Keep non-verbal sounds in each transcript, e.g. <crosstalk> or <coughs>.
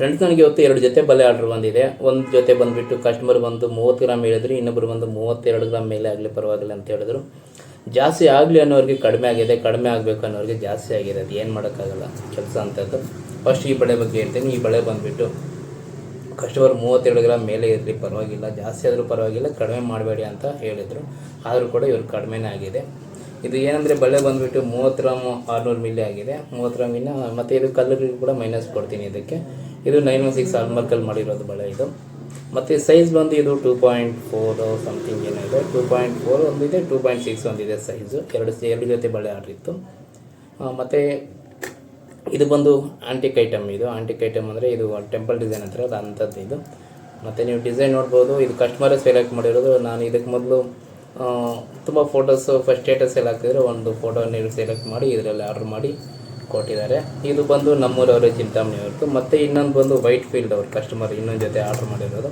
Friends ನನಗೆ ಇವತ್ತು ಎರಡು ಜೊತೆ ಬಲೆ ಆರ್ಡರ್ ಬಂದಿದೆ. ಒಂದು ಜೊತೆ ಬಂದುಬಿಟ್ಟು ಕಸ್ಟಮರ್ ಬಂದು ಮೂವತ್ತು ಗ್ರಾಮ್ ಹೇಳಿದ್ರು ಇನ್ನೊಬ್ಬರು ಬಂದು ಮೂವತ್ತೆರಡು ಗ್ರಾಮ್ ಮೇಲೆ ಆಗಲಿ ಪರವಾಗಿಲ್ಲ ಅಂತ ಹೇಳಿದ್ರು. ಜಾಸ್ತಿ ಆಗಲಿ ಅನ್ನೋರಿಗೆ ಕಡಿಮೆ ಆಗಿದೆ, ಕಡಿಮೆ ಆಗಬೇಕು ಅನ್ನೋರಿಗೆ ಜಾಸ್ತಿ ಆಗಿದೆ ಅದು ಏನು ಮಾಡೋಕ್ಕಾಗಲ್ಲ, ಕೆಲಸ ಅಂತದ್ದು. ಫಸ್ಟ್ ಈ ಬಳೆ ಬಗ್ಗೆ ಹೇಳ್ತೀನಿ. ಈ ಬಳೆ ಬಂದುಬಿಟ್ಟು ಕಸ್ಟಮರ್ ಮೂವತ್ತೆರಡು ಗ್ರಾಮ್ ಮೇಲೆ ಇರಲಿ ಪರವಾಗಿಲ್ಲ, ಜಾಸ್ತಿ ಆದರೂ ಪರವಾಗಿಲ್ಲ, ಕಡಿಮೆ ಮಾಡಬೇಡಿ ಅಂತ ಹೇಳಿದರು. ಆದರೂ ಕೂಡ ಇವರು ಕಡಿಮೆನೇ ಆಗಿದೆ. ಇದು ಏನಂದರೆ ಬಳೆ ಬಂದುಬಿಟ್ಟು ಮೂವತ್ತು ಗ್ರಾಮ್ ಆರುನೂರು ಮಿಲ್ಲಿ ಆಗಿದೆ. ಮೂವತ್ತು ಗ್ರಾಮಿನ ಮತ್ತು ಇದು ಕಲ್ಲರಿಗೂ ಕೂಡ ಮೈನಸ್ ಕೊಡ್ತೀನಿ ಇದಕ್ಕೆ. ಇದು ನೈನ್ ಒನ್ ಸಿಕ್ಸ್ ಆಲ್ಮಾರ್ಕಲ್ಲಿ ಮಾಡಿರೋದು ಬಳೆ ಇದು. ಮತ್ತು ಸೈಜ್ ಬಂದು ಇದು ಟೂ ಪಾಯಿಂಟ್ ಫೋರ್ ಸಮಥಿಂಗ್ ಏನಿದೆ ಟೂ ಪಾಯಿಂಟ್ ಫೋರ್ ಒಂದಿದೆ ಟೂ ಪಾಯಿಂಟ್ ಸಿಕ್ಸ್ ಒಂದಿದೆ ಸೈಜು ಎರಡು ಎರಡು ಜೊತೆ ಬಳೆ ಆರ್ಡ್ರ್ ಇತ್ತು. ಮತ್ತು ಇದು ಬಂದು ಆಂಟಿಕ್ ಐಟಮ್ ಇದು. ಆಂಟಿಕ್ ಐಟಮ್ ಅಂದರೆ ಇದು ಟೆಂಪಲ್ ಡಿಸೈನ್ ಅಂತಾರೆ ಅದು ಅಂಥದ್ದು ಇದು. ಮತ್ತು ನೀವು ಡಿಸೈನ್ ನೋಡ್ಬೋದು, ಇದು ಕಸ್ಟಮರೇ ಸೆಲೆಕ್ಟ್ ಮಾಡಿರೋದು. ನಾನು ಇದಕ್ಕೆ ಮೊದಲು ತುಂಬ ಫೋಟೋಸು ಫಸ್ಟ್ ಸ್ಟೇಟಸ್ ಎಲ್ಲ ಹಾಕಿದ್ರೆ ಒಂದು ಫೋಟೋ ನೀವು ಸೆಲೆಕ್ಟ್ ಮಾಡಿ, ಇದರಲ್ಲಿ ಆರ್ಡ್ರ್ ಮಾಡಿ. ಕೊಟ್ಟಿದ್ದಾರೆ. ಇದು ಬಂದು ನಮ್ಮೂರವರೇ ಚಿಂತಾಮಣಿ ಅವ್ರದ್ದು. ಮತ್ತು ಇನ್ನೊಂದು ಬಂದು ವೈಟ್ ಫೀಲ್ಡ್ ಅವ್ರ ಕಸ್ಟಮರ್ ಇನ್ನೊಂದು ಜೊತೆ ಆರ್ಡ್ರ್ ಮಾಡಿರೋದು.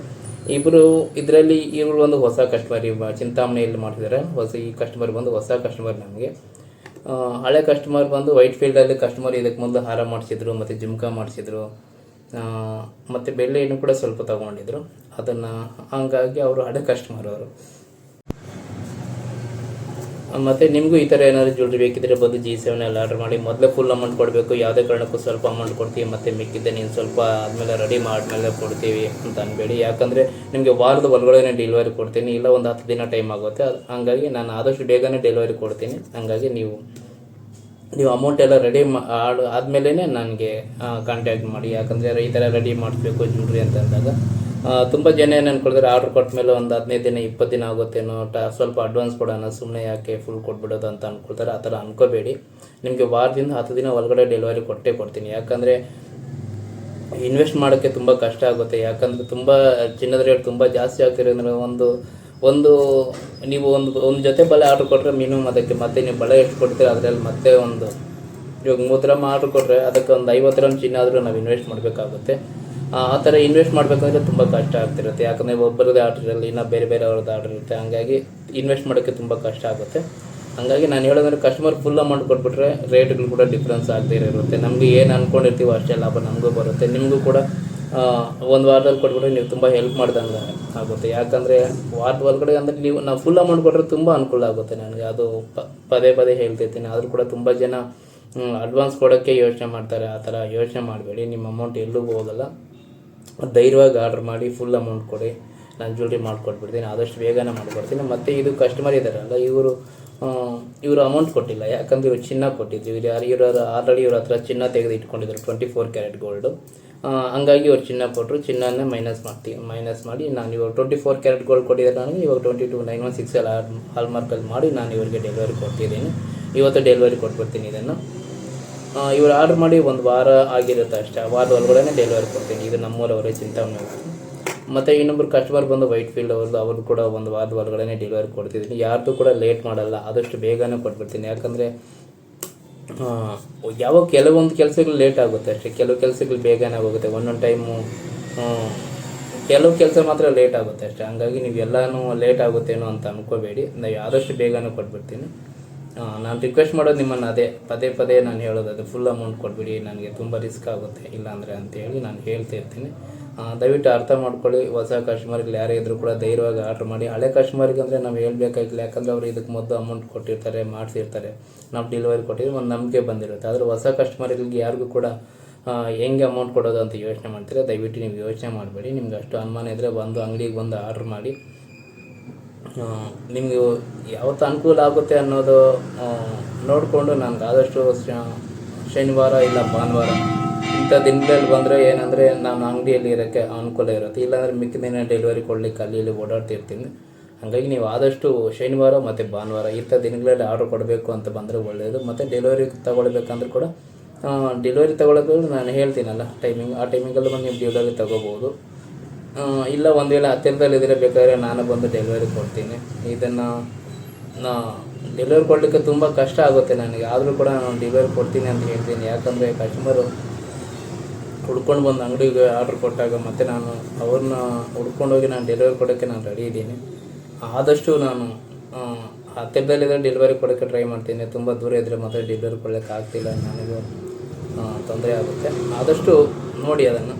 ಇಬ್ಬರು ಇದರಲ್ಲಿ ಇವರು ಒಂದು ಹೊಸ ಕಸ್ಟಮರ್ ಚಿಂತಾಮಣಿಯಲ್ಲಿ ಮಾಡಿದ್ದಾರೆ ಹೊಸ ಈ ಕಸ್ಟಮರ್ ಬಂದು ಹೊಸ ಕಸ್ಟಮರ್ ನಮಗೆ. ಹಳೆ ಕಸ್ಟಮರ್ ಬಂದು ವೈಟ್ ಫೀಲ್ಡಲ್ಲಿ ಕಸ್ಟಮರ್ ಇದಕ್ಕೆ ಮೊದಲು ಹಾರ ಮಾಡಿಸಿದ್ರು, ಮತ್ತು ಜುಮ್ಕಾ ಮಾಡಿಸಿದ್ರು. ಮತ್ತು ಬೆಳ್ಳೆಯನ್ನು ಕೂಡ ಸ್ವಲ್ಪ ತಗೊಂಡಿದ್ರು. ಅದನ್ನು, ಹಂಗಾಗಿ ಅವರು ಹಳೆ ಕಸ್ಟಮರ್ ಅವರು. ಮತ್ತು ನಿಮಗೂ ಈ ಥರ ಏನಾದರೂ ಜ್ಯುವೆಲ್ರಿ ಬೇಕಿದ್ರೆ ಬಂದು ಜಿ ಸೆವೆನ್ ಎಲ್ಲ ಆರ್ಡರ್ ಮಾಡಿ, ಮೊದಲೇ ಫುಲ್ ಅಮೌಂಟ್ ಕೊಡಬೇಕು, ಯಾವುದೇ ಕಾರಣಕ್ಕೂ ಸ್ವಲ್ಪ ಅಮೌಂಟ್ ಕೊಡ್ತೀವಿ, ಮತ್ತೆ ಮಿಕ್ಕಿದ್ದೆ ನೀನು ಸ್ವಲ್ಪ ಆದಮೇಲೆ ರೆಡಿ ಮಾಡಿದ್ಮೇಲೆ ಕೊಡ್ತೀವಿ ಅಂತ ಅನ್ಬೇಡಿ. ಯಾಕಂದರೆ ನಿಮಗೆ ವಾರದ ಒಳಗಡೆ ಡೆಲಿವರಿ ಕೊಡ್ತೀನಿ, ಇಲ್ಲ ಒಂದು ಹತ್ತು ದಿನ ಟೈಮ್ ಆಗುತ್ತೆ. ಹಾಗಾಗಿ ನಾನು ಆದಷ್ಟು ಬೇಗನೆ ಡೆಲಿವರಿ ಕೊಡ್ತೀನಿ. ಹಂಗಾಗಿ ನೀವು ನೀವು ಅಮೌಂಟ್ ಎಲ್ಲ ರೆಡಿ ಆಡ್ ಆದಮೇಲೆ ನನಗೆ ಕಾಂಟ್ಯಾಕ್ಟ್ ಮಾಡಿ. ಯಾಕಂದರೆ ಈ ಥರ ರೆಡಿ ಮಾಡಿಸ್ಬೇಕು ಜ್ಯುವೆಲ್ರಿ ಅಂತ ಅಂದಾಗ ತುಂಬ ಜನ ಏನು ಅನ್ಕೊಳ್ತಾರೆ ಆರ್ಡ್ರ್ ಕೊಟ್ಟ ಮೇಲೆ ಒಂದು ಹದಿನೈದು ದಿನ, ಇಪ್ಪತ್ತು ದಿನ ಆಗುತ್ತೇನೋ ಟ, ಸ್ವಲ್ಪ ಅಡ್ವಾನ್ಸ್ ಕೊಡೋಣ ಸುಮ್ಮನೆ ಯಾಕೆ ಫುಲ್ ಕೊಟ್ಬಿಡೋದು ಅಂತ ಅನ್ಕೊಳ್ತಾರೆ, ಆ ಥರ ಅನ್ಕೋಬೇಡಿ. ನಿಮಗೆ ವಾರದಿಂದ ಹತ್ತು ದಿನ ಒಳಗಡೆ ಡೆಲಿವರಿ ಕೊಟ್ಟೇ ಕೊಡ್ತೀನಿ. ಯಾಕಂದರೆ ಇನ್ವೆಸ್ಟ್ ಮಾಡೋಕ್ಕೆ ತುಂಬ ಕಷ್ಟ ಆಗುತ್ತೆ. ಯಾಕಂದರೆ ತುಂಬ ಚಿನ್ನದ ರೇಟ್ ತುಂಬ ಜಾಸ್ತಿ ಆಗ್ತಿರೋದ್ರೆ ಒಂದು ಒಂದು, ನೀವು ಒಂದು ಒಂದು ಜೊತೆ ಬಳೆ ಆರ್ಡ್ರ್ ಕೊಟ್ಟರೆ ಮಿನಿಮಮ್ ಅದಕ್ಕೆ ಮತ್ತೆ ನೀವು ಬಳೆ ಎಷ್ಟು ಕೊಡ್ತೀರ ಅದರಲ್ಲಿ ಮತ್ತೆ ಒಂದು, ಇವಾಗ ಮೂರು ಗ್ರಾಮ್ ಆರ್ಡ್ರ್ ಕೊಟ್ಟರೆ ಅದಕ್ಕೆ ಒಂದು ಐವತ್ತು ಗ್ರಾಮ್ ಚಿನ್ನ ಆದರೂ ನಾವು ಇನ್ವೆಸ್ಟ್ ಮಾಡಬೇಕಾಗುತ್ತೆ. ಆ ಥರ ಇನ್ವೆಸ್ಟ್ ಮಾಡಬೇಕಂದ್ರೆ ತುಂಬ ಕಷ್ಟ ಆಗ್ತಿರುತ್ತೆ. ಯಾಕಂದರೆ ಒಬ್ಬರದೇ ಆರ್ಡರ್ ಇರಲಿ ಇನ್ನು ಬೇರೆ ಬೇರೆ ಅವ್ರದ್ದು ಆರ್ಡರ್ ಇರುತ್ತೆ ಹಂಗಾಗಿ ಇನ್ವೆಸ್ಟ್ ಮಾಡೋಕ್ಕೆ ತುಂಬ ಕಷ್ಟ ಆಗುತ್ತೆ. ಹಂಗಾಗಿ ನಾನು ಹೇಳೋದಂದ್ರೆ ಕಸ್ಟಮರ್ ಫುಲ್ ಅಮೌಂಟ್ ಕೊಟ್ಬಿಟ್ರೆ ರೇಟ್ಗಳು ಕೂಡ ಡಿಫ್ರೆನ್ಸ್ ಆಗದೇ ಇರುತ್ತೆ. ನಮಗೆ ಏನು ಅಂದ್ಕೊಂಡಿರ್ತೀವೋ ಅಷ್ಟೇ ಲಾಭ ನಮಗೂ ಬರುತ್ತೆ. ನಿಮಗೂ ಕೂಡ ಒಂದು ವಾರದಲ್ಲಿ ಕೊಟ್ಬಿಟ್ರೆ ನೀವು ತುಂಬ ಹೆಲ್ಪ್ ಮಾಡ್ದಂಗೆ ಆಗುತ್ತೆ. ಯಾಕಂದರೆ ವಾರದ ಒಳಗಡೆ ಅಂದರೆ ನೀವು, ನಾವು ಫುಲ್ ಅಮೌಂಟ್ ಕೊಟ್ಟರೆ ತುಂಬ ಅನುಕೂಲ ಆಗುತ್ತೆ ನನಗೆ. ಅದು ಪದೇ ಪದೇ ಹೇಳ್ತಿರ್ತೀನಿ. ಆದರೂ ಕೂಡ ತುಂಬ ಜನ ಅಡ್ವಾನ್ಸ್ ಕೊಡೋಕ್ಕೆ ಯೋಚನೆ ಮಾಡ್ತಾರೆ. ಆ ಥರ ಯೋಚನೆ ಮಾಡಬೇಡಿ. ನಿಮ್ಮ ಅಮೌಂಟ್ ಎಲ್ಲೂ ಹೋಗಲ್ಲ. ಧೈರ್ಯವಾಗಿ ಆರ್ಡ್ರ್ ಮಾಡಿ ಫುಲ್ ಅಮೌಂಟ್ ಕೊಡಿ, ನಾನು ಜ್ಯುವೆಲ್ರಿ ಮಾಡಿಕೊಟ್ಬಿಡ್ತೀನಿ, ಆದಷ್ಟು ಬೇಗನೆ ಮಾಡಿಕೊಡ್ತೀನಿ. ಮತ್ತು ಇದು ಕಸ್ಟಮರ್ ಇದ್ದಾರಲ್ಲ ಇವರು ಇವರು ಅಮೌಂಟ್ ಕೊಟ್ಟಿಲ್ಲ. ಯಾಕಂದ್ರೆ ಇವರು ಚಿನ್ನ ಕೊಟ್ಟಿದ್ರು. ಇವ್ರು ಯಾರು, ಇವರು ಆಲ್ರೆಡಿ ಇವ್ರ ಹತ್ರ ಚಿನ್ನ ತೆಗೆದು ಇಟ್ಕೊಂಡಿದ್ರು ಟ್ವೆಂಟಿ ಫೋರ್ ಕ್ಯಾರೆಟ್ ಗೋಲ್ಡು ಹಂಗಾಗಿ ಇವ್ರು ಚಿನ್ನ ಕೊಟ್ಟರು ಚಿನ್ನನ ಮೈನಸ್ ಮಾಡ್ತೀವಿ ಮೈನಸ್ ಮಾಡಿ ನಾನು ಇವಾಗ ಟ್ವೆಂಟಿ ಫೋರ್ ಕ್ಯಾರೆಟ್ ಗೋಲ್ಡ್ ಕೊಟ್ಟಿದ್ದಾರೆ ನನಗೆ ಇವಾಗ twenty two nine one six ಎಲ್ಲ ಹಾಲ್ ಮಾರ್ಕಲ್ಲಿ ಮಾಡಿ ನಾನು ಇವರಿಗೆ ಡೆಲಿವರಿ ಕೊಡ್ತಿದ್ದೀನಿ. ಇವತ್ತು ಡೆಲಿವರಿ ಕೊಟ್ಬಿಡ್ತೀನಿ ಇದನ್ನು. ಇವ್ರು ಆರ್ಡ್ರ್ ಮಾಡಿ ಒಂದು ವಾರ ಆಗಿರುತ್ತೆ ಅಷ್ಟೇ. ಆ ವಾರದ ಒಳಗಡೆ ಡೆಲಿವರಿ ಕೊಡ್ತೀನಿ. ಇದು ನಮ್ಮೂರವರೇ ಚಿಂತಾಮಣಿ. ಅವರು ಮತ್ತು ಇನ್ನೊಬ್ಬರು ಕಸ್ಟಮರ್ ಬಂದು ವೈಟ್ ಫೀಲ್ಡ್ ಅವ್ರದ್ದು ಅವ್ರದ್ದು ಕೂಡ ಒಂದು ವಾರದ ಒಳಗಡೆ ಡೆಲಿವರಿ ಕೊಡ್ತಿದ್ದೀನಿ. ಯಾರ್ದು ಕೂಡ ಲೇಟ್ ಮಾಡಲ್ಲ, ಆದಷ್ಟು ಬೇಗನೆ ಕೊಟ್ಬಿಡ್ತೀನಿ. ಯಾಕಂದರೆ ಯಾವ ಕೆಲವೊಂದು ಕೆಲಸಗಳು ಲೇಟ್ ಆಗುತ್ತೆ ಅಷ್ಟೇ. ಕೆಲವು ಕೆಲಸಗಳು ಬೇಗನೆ ಆಗೋಗುತ್ತೆ ಒಂದೊಂದು ಟೈಮು ಕೆಲವು ಕೆಲಸ ಮಾತ್ರ ಲೇಟ್ ಆಗುತ್ತೆ ಅಷ್ಟೇ. ಹಂಗಾಗಿ ನೀವು ಎಲ್ಲನೂ ಲೇಟ್ ಆಗುತ್ತೇನೋ ಅಂತ ಅನ್ಕೋಬೇಡಿ. ನಾವು ಆದಷ್ಟು ಬೇಗನೆ ಕೊಟ್ಬಿಡ್ತೀನಿ. ನಾನು ರಿಕ್ವೆಸ್ಟ್ ಮಾಡೋದು ನಿಮ್ಮನ್ನು ಅದೇ, ಪದೇ ಪದೇ ನಾನು ಹೇಳೋದು ಅದು ಫುಲ್ ಅಮೌಂಟ್ ಕೊಟ್ಬಿಡಿ ನನಗೆ ತುಂಬ ರಿಸ್ಕ್ ಆಗುತ್ತೆ, ಇಲ್ಲಾಂದರೆ ಅಂತೇಳಿ ನಾನು ಹೇಳ್ತಾ ಇರ್ತೀನಿ. ದಯವಿಟ್ಟು ಅರ್ಥ ಮಾಡ್ಕೊಳ್ಳಿ, ಹೊಸ ಕಸ್ಟಮರ್ಗಳು ಯಾರೇ ಇದ್ರೂ ಕೂಡ ಧೈರ್ಯವಾಗಿ ಆರ್ಡ್ರ್ ಮಾಡಿ. ಹಳೆ ಕಸ್ಟಮರ್ಗೆ ಅಂದರೆ ನಾವು ಹೇಳಬೇಕಾಗಿಲ್ಲ, ಯಾಕಂದರೆ ಅವರು ಇದಕ್ಕೆ ಮೊದಲು ಅಮೌಂಟ್ ಕೊಟ್ಟಿರ್ತಾರೆ, ಮಾಡಿಸಿರ್ತಾರೆ. ನಾವು ಡೆಲಿವರಿ ಕೊಟ್ಟಿದ್ರೆ ಒಂದು ನಂಬಿಕೆ ಬಂದಿರುತ್ತೆ. ಆದರೆ ಹೊಸ ಕಸ್ಟಮರ್ಗಳಿಗೆ ಯಾರಿಗೂ ಕೂಡ ಹೆಂಗೆ ಅಮೌಂಟ್ ಕೊಡೋದು ಅಂತ ಯೋಚನೆ ಮಾಡ್ತೀರಾ, ದಯವಿಟ್ಟು ನೀವು ಯೋಚನೆ ಮಾಡಬೇಡಿ. ನಿಮ್ಗೆ ಅಷ್ಟು ಅನುಮಾನ ಇದ್ದರೆ ಬಂದು ಅಂಗಡಿಗೆ ಬಂದು ಆರ್ಡ್ರ್ ಮಾಡಿ. ನಿಮಗೆ ಯಾವತ್ತು ಅನುಕೂಲ ಆಗುತ್ತೆ ಅನ್ನೋದು ನೋಡಿಕೊಂಡು ನನಗೆ ಆದಷ್ಟು ಶನಿವಾರ ಇಲ್ಲ ಭಾನುವಾರ ಇಂಥ ದಿನಗಳಲ್ಲಿ ಬಂದರೆ ಏನಂದರೆ ನಾನು ಅಂಗಡಿಯಲ್ಲಿ ಇರೋಕ್ಕೆ ಅನುಕೂಲ ಇರುತ್ತೆ. ಇಲ್ಲಾಂದರೆ ಮಿಕ್ಕಿದ ದಿನ ಡೆಲಿವರಿ ಕೊಡಲಿಕ್ಕೆ ಅಲ್ಲಿ ಇಲ್ಲಿ ಓಡಾಡ್ತಿರ್ತೀನಿ. ಹಾಗಾಗಿ ನೀವು ಆದಷ್ಟು ಶನಿವಾರ ಮತ್ತು ಭಾನುವಾರ ಇಂಥ ದಿನಗಳಲ್ಲಿ ಆರ್ಡ್ರ್ ಕೊಡಬೇಕು ಅಂತ ಬಂದರೆ ಒಳ್ಳೆಯದು ಮತ್ತು ಡೆಲಿವರಿ ತಗೊಳ್ಬೇಕಂದ್ರೆ ಕೂಡ ಡೆಲಿವರಿ ತಗೊಳ್ಳೋದು ನಾನು ಹೇಳ್ತೀನಲ್ಲ ಟೈಮಿಂಗ್ ಆ ಟೈಮಿಂಗಲ್ಲೂ ನೀವು ಡೆಲಿವರಿ ತಗೋಬೋದು. ಇಲ್ಲ, ಒಂದು ವೇಳೆ ಹತ್ತಿರದಲ್ಲಿದ್ದರೆ ಬೇಕಾದ್ರೆ ನಾನು ಬಂದು ಡೆಲಿವರಿ ಕೊಡ್ತೀನಿ. ಇದನ್ನು ಡೆಲಿವರಿ ಕೊಡಲಿಕ್ಕೆ ತುಂಬ ಕಷ್ಟ ಆಗುತ್ತೆ ನನಗೆ. ಆದರೂ ಕೂಡ ನಾನು ಡೆಲಿವರಿ ಕೊಡ್ತೀನಿ ಅಂತ ಹೇಳ್ತೀನಿ. ಯಾಕಂದರೆ ಕಸ್ಟಮರು ಹುಡ್ಕೊಂಡು ಬಂದು ಅಂಗಡಿಗೆ ಆರ್ಡ್ರ್ ಕೊಟ್ಟಾಗ ಮತ್ತೆ ನಾನು ಅವ್ರನ್ನ ಹುಡ್ಕೊಂಡೋಗಿ ನಾನು ಡೆಲಿವರಿ ಕೊಡೋಕ್ಕೆ ನಾನು ರೆಡಿ ಇದ್ದೀನಿ. ಆದಷ್ಟು ನಾನು ಹತ್ತಿರದಲ್ಲಿದ್ದರೆ ಡೆಲಿವರಿ ಕೊಡೋಕ್ಕೆ ಟ್ರೈ ಮಾಡ್ತೀನಿ. ತುಂಬ ದೂರ ಇದ್ದರೆ ಮಾತ್ರ ಡೆಲಿವರಿ ಕೊಡೋಕ್ಕೆ ಆಗ್ತಿಲ್ಲ ನನಗೂ ತೊಂದರೆ ಆಗುತ್ತೆ. ಆದಷ್ಟು ನೋಡಿ ಅದನ್ನು.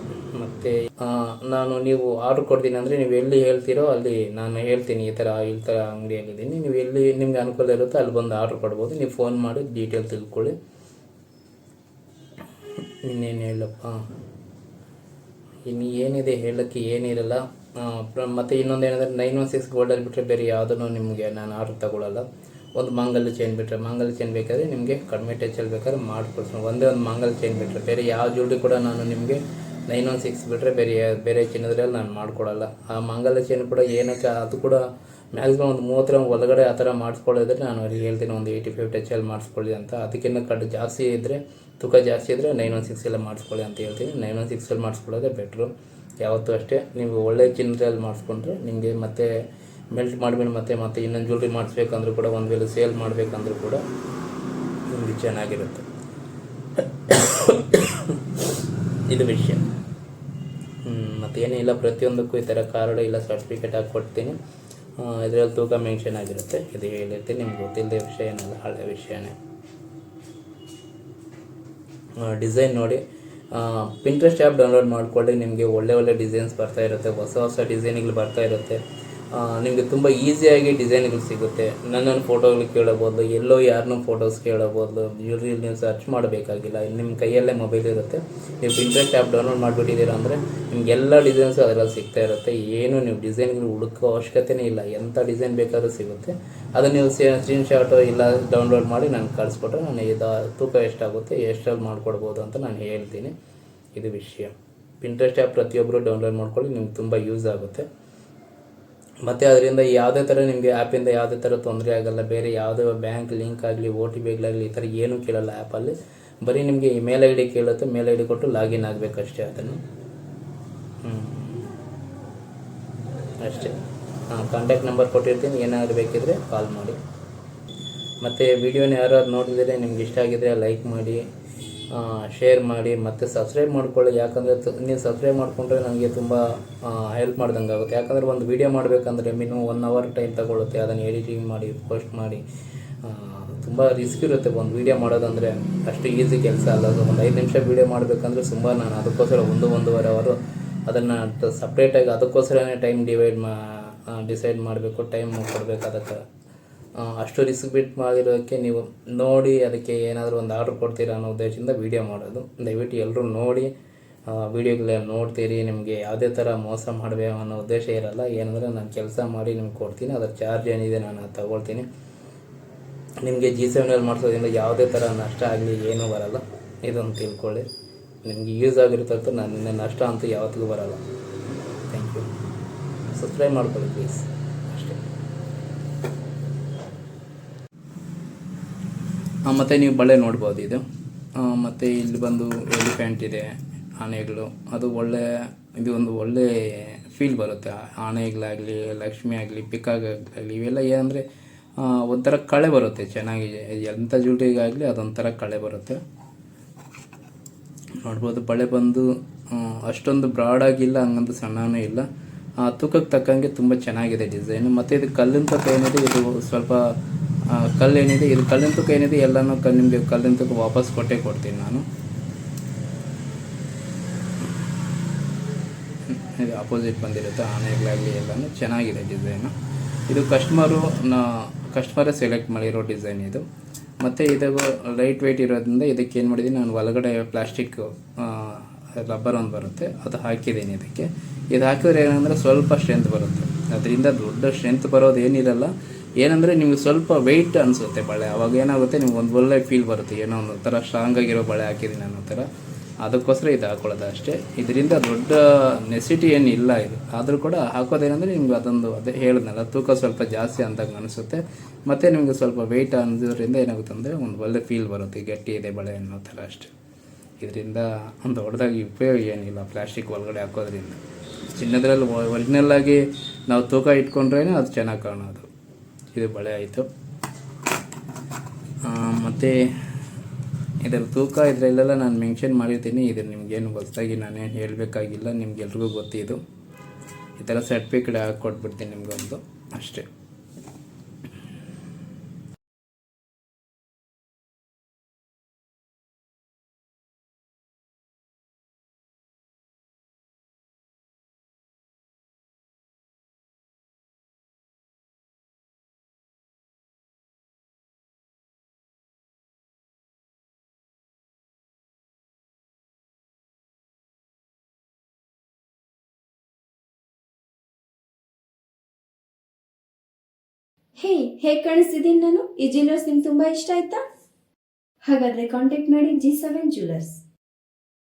ಮತ್ತು ನಾನು ನೀವು ಆರ್ಡ್ರ್ ಕೊಡ್ತೀನಿ ಅಂದರೆ ನೀವು ಎಲ್ಲಿ ಹೇಳ್ತೀರೋ ಅಲ್ಲಿ ನಾನು ಹೇಳ್ತೀನಿ ಈ ಥರ ಈ ಥರ ಅಂಗಡಿಯಲ್ಲಿದ್ದೀನಿ. ನೀವು ಎಲ್ಲಿ ನಿಮ್ಗೆ ಅನುಕೂಲ ಇರುತ್ತೋ ಅಲ್ಲಿ ಬಂದು ಆರ್ಡ್ರ್ ಕೊಡ್ಬೋದು. ನೀವು ಫೋನ್ ಮಾಡಿ ಡೀಟೇಲ್ ತಿಳ್ಕೊಳ್ಳಿ. ಇನ್ನೇನು ಹೇಳಪ್ಪ? ಇನ್ನು ಏನಿದೆ ಹೇಳೋಕ್ಕೆ ಏನಿರಲ್ಲ ಮತ್ತು ಇನ್ನೊಂದು ಏನಂದರೆ ನೈನ್ ಒನ್ ಸಿಕ್ಸ್ ಗೋಲ್ಡಲ್ಲಿ ಬಿಟ್ಟರೆ ಬೇರೆ ಯಾವುದನ್ನು ನಿಮಗೆ ನಾನು ಆರ್ಡ್ರ್ ತಗೊಳ್ಳಲ್ಲ ಒಂದು ಮಾಂಗಲ್ಯ ಚೈನ್ ಬಿಟ್ಟರೆ ಮಾಂಗಲ್ಯ ಚೈನ್ ಬೇಕಾದರೆ ನಿಮಗೆ ಕಡಿಮೆ ಟೆಚ್ಚಲ್ಲಿ ಬೇಕಾದ್ರೆ ಮಾಡಿಕೊಡ್ತೀನಿ ಒಂದೇ ಒಂದು ಮಾಂಗಲ್ಯ ಚೈನ್ ಬಿಟ್ಟರೆ ಬೇರೆ ಯಾವ ಜ್ಯುವೆಲ್ರಿ ಕೂಡ ನಾನು ನಿಮಗೆ ನೈನ್ ಒನ್ ಸಿಕ್ಸ್ ಬಿಟ್ಟರೆ ಬೇರೆ ಬೇರೆ ಚಿನ್ನದ್ರಲ್ಲಿ ನಾನು ಮಾಡಿಕೊಡಲ್ಲ. ಆ ಮಂಗಲ ಚೈನ್ ಕೂಡ ಏನಕ್ಕೆ, ಅದು ಕೂಡ ಮ್ಯಾಕ್ಸಿಮಮ್ ಒಂದು ಮೂವತ್ತರ ಒಳಗಡೆ ಆ ಥರ ಮಾಡಿಸ್ಕೊಳ್ಳೋದ್ರೆ ನಾನು ಅವ್ರಿಗೆ ಹೇಳ್ತೀನಿ ಒಂದು ಏಯ್ಟಿ ಫೈವ್ ಅಲ್ಲಿ ಮಾಡಿಸ್ಕೊಳ್ಳಿ ಅಂತ. ಅದಕ್ಕಿಂತ ಕಡ್ ಜಾಸ್ತಿ ಇದ್ದರೆ ತೂಕ ಜಾಸ್ತಿ ಇದ್ದರೆ ನೈನ್ ಒನ್ ಸಿಕ್ಸ್ ಎಲ್ಲ ಮಾಡಿಸ್ಕೊಳ್ಳಿ ಅಂತ ಹೇಳ್ತೀನಿ. ನೈನ್ ಒನ್ ಸಿಕ್ಸಲ್ಲಿ ಮಾಡಿಸ್ಕೊಳ್ಳೋದೇ ಬೆಟ್ರು ಯಾವತ್ತೂ ಅಷ್ಟೇ, ನೀವು ಒಳ್ಳೆ ಚಿನ್ನದಲ್ಲಿ ಮಾಡಿಸ್ಕೊಂಡ್ರೆ ನಿಮಗೆ ಮತ್ತೆ ಮೆಲ್ಟ್ ಮಾಡಿಬಿಟ್ಟು ಮತ್ತೆ ಮತ್ತೆ ಇನ್ನೊಂದು ಜ್ಯುವೆಲ್ರಿ ಮಾಡಿಸ್ಬೇಕಂದ್ರೂ ಕೂಡ, ಒಂದು ವೇಳೆ ಸೇಲ್ ಮಾಡಬೇಕಂದ್ರೂ ಕೂಡ ನಿಮಗೆ ಚೆನ್ನಾಗಿರುತ್ತೆ. <coughs> ಇದು ವಿಷಯ. ಮತ್ತು ಇಲ್ಲ, ಪ್ರತಿಯೊಂದಕ್ಕೂ ಈ ಥರ ಕಾರ್ಡ್ ಇಲ್ಲ ಸರ್ಟಿಫಿಕೇಟ್ ಹಾಕಿ ಕೊಡ್ತೀನಿ. ಇದರಲ್ಲಿ ತೂಕ ಮೆನ್ಷನ್ ಆಗಿರುತ್ತೆ, ಇದು ಹೇಳಿರ್ತೀನಿ ನಿಮ್ಗೆ ಗೊತ್ತಿಲ್ಲದೆ ವಿಷಯ ಏನಲ್ಲ, ಹಳೆ ವಿಷಯನೇ. ಡಿಸೈನ್ ನೋಡಿ ಪಿಂಟ್ರೆಸ್ಟ್ ಆ್ಯಪ್ ಡೌನ್ಲೋಡ್ ಮಾಡಿಕೊಳ್ಳಿ, ನಿಮಗೆ ಒಳ್ಳೆ ಒಳ್ಳೆ ಡಿಸೈನ್ಸ್ ಬರ್ತಾ ಇರುತ್ತೆ, ಹೊಸ ಹೊಸ ಡಿಸೈನಿಗಳು ಬರ್ತಾ ಇರುತ್ತೆ. ನಿಮಗೆ ತುಂಬ ಈಸಿಯಾಗಿ ಡಿಸೈನ್ಗಳು ಸಿಗುತ್ತೆ. ನನ್ನನ್ನು ಫೋಟೋಗಳು ಕೇಳಬಹುದು, ಎಲ್ಲೋ ಯಾರನ್ನೂ ಫೋಟೋಸ್ ಕೇಳಬೋದು ಜ್ಯುವೆಲ್ರಿ ನೀವು ಸರ್ಚ್ ಮಾಡಬೇಕಾಗಿಲ್ಲ. ನಿಮ್ಮ ಕೈಯಲ್ಲೇ ಮೊಬೈಲ್ ಇರುತ್ತೆ. ನೀವು ಪಿಂಟ್ರೆಸ್ಟ್ ಆ್ಯಪ್ ಡೌನ್ಲೋಡ್ ಮಾಡಿಬಿಟ್ಟಿದ್ದೀರಾ ಅಂದರೆ ನಿಮ್ಗೆ ಎಲ್ಲ ಡಿಸೈನ್ಸು ಅದರಲ್ಲಿ ಸಿಗ್ತಾ ಇರುತ್ತೆ. ಏನು ನೀವು ಡಿಸೈನ್ಗಳು ಹುಡುಕೋ ಅವಶ್ಯಕತೆನೇ ಇಲ್ಲ. ಎಂಥ ಡಿಸೈನ್ ಬೇಕಾದರೂ ಸಿಗುತ್ತೆ. ಅದನ್ನು ನೀವು ಸ್ಕ್ರೀನ್ ಶಾಟು ಇಲ್ಲ ಡೌನ್ಲೋಡ್ ಮಾಡಿ ನಾನು ಕಳಿಸ್ಕೊಟ್ರೆ ನಾನು ಇದು ತೂಕ ಎಷ್ಟಾಗುತ್ತೆ ಎಷ್ಟಲ್ಲಿ ಮಾಡಿಕೊಡ್ಬೋದು ಅಂತ ನಾನು ಹೇಳ್ತೀನಿ. ಇದು ವಿಷಯ. ಪಿಂಟ್ರೆಸ್ಟ್ ಆ್ಯಪ್ ಪ್ರತಿಯೊಬ್ಬರು ಡೌನ್ಲೋಡ್ ಮಾಡ್ಕೊಳ್ಳಿ, ನಿಮ್ಗೆ ತುಂಬ ಯೂಸ್ ಆಗುತ್ತೆ. ಮತ್ತು ಅದರಿಂದ ಯಾವುದೇ ಥರ ನಿಮಗೆ ಆ್ಯಪಿಂದ ಯಾವುದೇ ಥರ ತೊಂದರೆ ಆಗಲ್ಲ, ಬೇರೆ ಯಾವುದೇ ಬ್ಯಾಂಕ್ ಲಿಂಕ್ ಆಗಲಿ, ಓ ಟಿ ಪಿಗಳಾಗಲಿ ಈ ಥರ ಏನೂ ಕೇಳಲ್ಲ ಆ್ಯಪಲ್ಲಿ. ಬರೀ ನಿಮಗೆ ಮೇಲ್ ಐ ಡಿ ಕೇಳುತ್ತೆ ಮೇಲ್ ಐ ಡಿ ಕೊಟ್ಟು ಲಾಗಿನ್ ಆಗಬೇಕಷ್ಟೇ ಅದನ್ನು. ಹ್ಞೂ ಅಷ್ಟೇ. ಹಾಂ, ಕಾಂಟ್ಯಾಕ್ಟ್ ನಂಬರ್ ಕೊಟ್ಟಿರ್ತೀನಿ, ಏನಾದರೂ ಬೇಕಿದ್ರೆ ಕಾಲ್ ಮಾಡಿ. ಮತ್ತು ವಿಡಿಯೋನ ಯಾರಾದ್ರು ನೋಡಿದರೆ ನಿಮ್ಗೆ ಇಷ್ಟ ಆಗಿದ್ರೆ ಲೈಕ್ ಮಾಡಿ. ಶೇರ್ ಮಾಡಿ ಮತ್ತು ಸಬ್ಸ್ಕ್ರೈಬ್ ಮಾಡ್ಕೊಳ್ಳಿ. ಯಾಕಂದರೆ ನೀವು ಸಬ್ಸ್ಕ್ರೈಬ್ ಮಾಡಿಕೊಂಡ್ರೆ ನನಗೆ ತುಂಬ ಹೆಲ್ಪ್ ಮಾಡ್ದಂಗೆ ಆಗುತ್ತೆ. ಯಾಕಂದರೆ ಒಂದು ವೀಡಿಯೋ ಮಾಡಬೇಕಂದ್ರೆ ಮಿನಿಮಮ್ ಒನ್ ಅವರ್ ಟೈಮ್ ತಗೊಳ್ಳುತ್ತೆ ಅದನ್ನು ಎಡಿಟಿಂಗ್ ಮಾಡಿ ಪೋಸ್ಟ್ ಮಾಡಿ. ತುಂಬ ರಿಸ್ಕ್ ಇರುತ್ತೆ ಒಂದು ವೀಡಿಯೋ ಮಾಡೋದಂದರೆ. ಅಷ್ಟು ಈಸಿ ಕೆಲಸ ಅಲ್ಲ. ಅದು ಒಂದು ಐದು ನಿಮಿಷ ವೀಡಿಯೋ ಮಾಡಬೇಕಂದ್ರೆ ತುಂಬ ನಾನು ಅದಕ್ಕೋಸ್ಕರ ಒಂದು ಒಂದೂವರೆ ಅವರು ಅದನ್ನು ಸಪ್ರೇಟಾಗಿ ಅದಕ್ಕೋಸ್ಕರನೇ ಟೈಮ್ ಡಿವೈಡ್ ಮಾ ಡಿಸೈಡ್ ಮಾಡಬೇಕು ಟೈಮ್ ಕೊಡಬೇಕು ಅಷ್ಟು ರಿಸ್ಕ್ ಮಾಡಿರೋಕ್ಕೆ ನೀವು ನೋಡಿ ಅದಕ್ಕೆ ಏನಾದರೂ ಒಂದು ಆರ್ಡ್ರ್ ಕೊಡ್ತೀರಾ ಅನ್ನೋ ಉದ್ದೇಶದಿಂದ ವೀಡಿಯೋ ಮಾಡೋದು. ದಯವಿಟ್ಟು ಎಲ್ಲರೂ ನೋಡಿ ವೀಡಿಯೋಗಳೆಲ್ಲ ನೋಡ್ತೀರಿ, ನಿಮಗೆ ಯಾವುದೇ ಥರ ಮೋಸ ಮಾಡಬೇಕು ಅನ್ನೋ ಉದ್ದೇಶ ಇರಲ್ಲ. ಏನಂದರೆ ನಾನು ಕೆಲಸ ಮಾಡಿ ನಿಮ್ಗೆ ಕೊಡ್ತೀನಿ, ಅದರ ಚಾರ್ಜ್ ಏನಿದೆ ನಾನು ತಗೊಳ್ತೀನಿ. ನಿಮಗೆ ಜಿ ಸೆವೆನಲ್ಲಿ ಮಾಡಿಸೋದ್ರಿಂದ ಯಾವುದೇ ಥರ ನಷ್ಟ ಆಗಲಿ, ಏನೂ ಬರಲ್ಲ. ಇದೊಂದು ತಿಳ್ಕೊಳ್ಳಿ. ನಿಮಗೆ ಯೂಸ್ ಆಗಿರುತ್ತೆ ನನ್ನ ನಷ್ಟ ಅಂತೂ ಯಾವತ್ತಿಗೂ ಬರಲ್ಲ. ಥ್ಯಾಂಕ್ ಯು ಸಬ್ಸ್ಕ್ರೈಬ್ ಮಾಡ್ಕೊಳ್ಳಿ ಪ್ಲೀಸ್ ಅಷ್ಟೇ ಮತ್ತು ನೀವು ಬಳೆ ನೋಡ್ಬೋದು ಇದು. ಮತ್ತು ಇಲ್ಲಿ ಬಂದು ಎಲಿಫೆಂಟ್ ಇದೆ, ಆನೆಗಳು. ಅದು ಒಳ್ಳೆ, ಇದು ಒಂದು ಒಳ್ಳೆ ಫೀಲ್ ಬರುತ್ತೆ. ಆನೆಗಳಾಗಲಿ, ಲಕ್ಷ್ಮಿ ಆಗಲಿ ಪಿಕಾಗಲಿ ಇವೆಲ್ಲ ಏನಂದರೆ ಒಂಥರ ಕಳೆ ಬರುತ್ತೆ ಚೆನ್ನಾಗಿ. ಎಂಥ ಜ್ಯೂಟಿಗಾಗಲಿ ಅದೊಂಥರ ಕಳೆ ಬರುತ್ತೆ. ನೋಡ್ಬೋದು, ಬಳೆ ಬಂದು ಅಷ್ಟೊಂದು ಬ್ರಾಡ್ ಆಗಿಲ್ಲ, ಹಂಗಂತ ಸಣ್ಣನೂ ಇಲ್ಲ. ತೂಕಕ್ಕೆ ತಕ್ಕಂಗೆ ತುಂಬ ಚೆನ್ನಾಗಿದೆ ಡಿಸೈನು ಮತ್ತು ಇದು ಕಲ್ಲಿನ ತಕ್ಕ ಏನಿದೆ, ಇದು ಸ್ವಲ್ಪ ಆ, ಕಲ್ಲು ಏನಿದೆ ಇದು ಕಲ್ಲಿನ ತೂಕ ಏನಿದೆ ಎಲ್ಲನೂ ಕಲ್ಲು ನಿಮಗೆ ಕಲ್ಲಿನ ತೂಕ ವಾಪಸ್ ಕೊಟ್ಟೇ ಕೊಡ್ತೀನಿ ನಾನು. ಇದು ಅಪೋಸಿಟ್ ಬಂದಿರುತ್ತೆ ಆನೆಗಳಾಗಲಿ ಎಲ್ಲನೂ ಚೆನ್ನಾಗಿದೆ ಡಿಸೈನು ಇದು ಕಸ್ಟಮರು ನಾ ಕಸ್ಟಮರೇ ಸೆಲೆಕ್ಟ್ ಮಾಡಿರೋ ಡಿಸೈನ್ ಇದು. ಮತ್ತು ಇದು ಲೈಟ್ ವೆಯ್ಟ್ ಇರೋದ್ರಿಂದ ಇದಕ್ಕೆ ಏನು ಮಾಡಿದ್ದೀನಿ ನಾನು ಒಳಗಡೆ ಪ್ಲಾಸ್ಟಿಕ್ ರಬ್ಬರ್ ಒಂದು ಬರುತ್ತೆ ಅದು ಹಾಕಿದ್ದೀನಿ ಇದಕ್ಕೆ. ಇದು ಹಾಕಿದ್ರೆ ಏನಂದರೆ ಸ್ವಲ್ಪ ಸ್ಟ್ರೆಂತ್ ಬರುತ್ತೆ. ಅದರಿಂದ ದೊಡ್ಡ ಸ್ಟ್ರೆಂತ್ ಬರೋದು ಏನಿರಲ್ಲ ಏನಂದರೆ ನಿಮಗೆ ಸ್ವಲ್ಪ ವೆಯ್ಟ್ ಅನಿಸುತ್ತೆ ಬಳೆ. ಅವಾಗ ಏನಾಗುತ್ತೆ, ನಿಮ್ಗೆ ಒಂದು ಒಳ್ಳೆ ಫೀಲ್ ಬರುತ್ತೆ. ಏನೋ ಒಂದು ಥರ ಸ್ಟ್ರಾಂಗ್ ಆಗಿರೋ ಬಳೆ ಹಾಕಿದ್ದೀನಿ ಅನ್ನೋ ಥರ. ಅದಕ್ಕೋಸ್ಕರ ಇದು ಹಾಕೊಳ್ಳೋದು ಅಷ್ಟೇ. ಇದರಿಂದ ದೊಡ್ಡ ನೆಸಿಟಿ ಏನು ಇಲ್ಲ ಇದು. ಆದರೂ ಕೂಡ ಹಾಕೋದೇನೆಂದರೆ ನಿಮ್ಗೆ ಅದೊಂದು, ಅದೇ ಹೇಳಿದ್ನಲ್ಲ, ತೂಕ ಸ್ವಲ್ಪ ಜಾಸ್ತಿ ಅಂತ ಅನಿಸುತ್ತೆ. ಮತ್ತು ನಿಮಗೆ ಸ್ವಲ್ಪ ವೆಯ್ಟ್ ಅನ್ನೋದ್ರಿಂದ ಏನಾಗುತ್ತೆ ಅಂದರೆ ಒಂದು ಒಳ್ಳೆ ಫೀಲ್ ಬರುತ್ತೆ. ಗಟ್ಟಿ ಇದೆ ಬಳೆ ಅನ್ನೋ ಥರ ಅಷ್ಟೇ. ಇದರಿಂದ ಒಂದು ದೊಡ್ಡದಾಗಿ ಉಪಯೋಗ ಏನಿಲ್ಲ ಪ್ಲಾಸ್ಟಿಕ್ ಒಳಗಡೆ ಹಾಕೋದ್ರಿಂದ. ಚಿನ್ನದ್ರಲ್ಲಿ ಒರಿಜಿನಲ್ ಆಗಿ ನಾವು ತೂಕ ಇಟ್ಕೊಂಡ್ರೇ ಅದು ಚೆನ್ನಾಗಿ ಕಾಣೋದು. ಇದು ಬಳೆ ಆಯಿತು. ಮತ್ತು ಇದರ ತೂಕ ಇದರಲ್ಲೆಲ್ಲ ನಾನು ಮೆನ್ಷನ್ ಮಾಡಿರ್ತೀನಿ. ಇದು ನಿಮಗೇನು ಹೊಸದಾಗಿ ನಾನೇನು ಹೇಳಬೇಕಾಗಿಲ್ಲ. ನಿಮಗೆಲ್ರಿಗೂ ಗೊತ್ತಿದ್ದು. ಈ ಥರ ಸರ್ಟಿಫಿಕೇಟ್ ಹಾಕಿ ಕೊಟ್ಬಿಡ್ತೀನಿ ನಿಮಗೊಂದು. ಅಷ್ಟೇ. ಹೇ ಹೇಗೆ ಕಾಣಿಸ್ತಿದ್ದೀನಿ ನಾನು ಈ ಜ್ಯುವೆಲರ್ಸ್ ನಿಮ್ಗೆ ತುಂಬ ಇಷ್ಟ ಆಯ್ತಾ? ಹಾಗಾದರೆ ಕಾಂಟ್ಯಾಕ್ಟ್ ಮಾಡಿ ಜಿ ಸೆವೆನ್ ಜ್ಯುವೆಲರ್ಸ್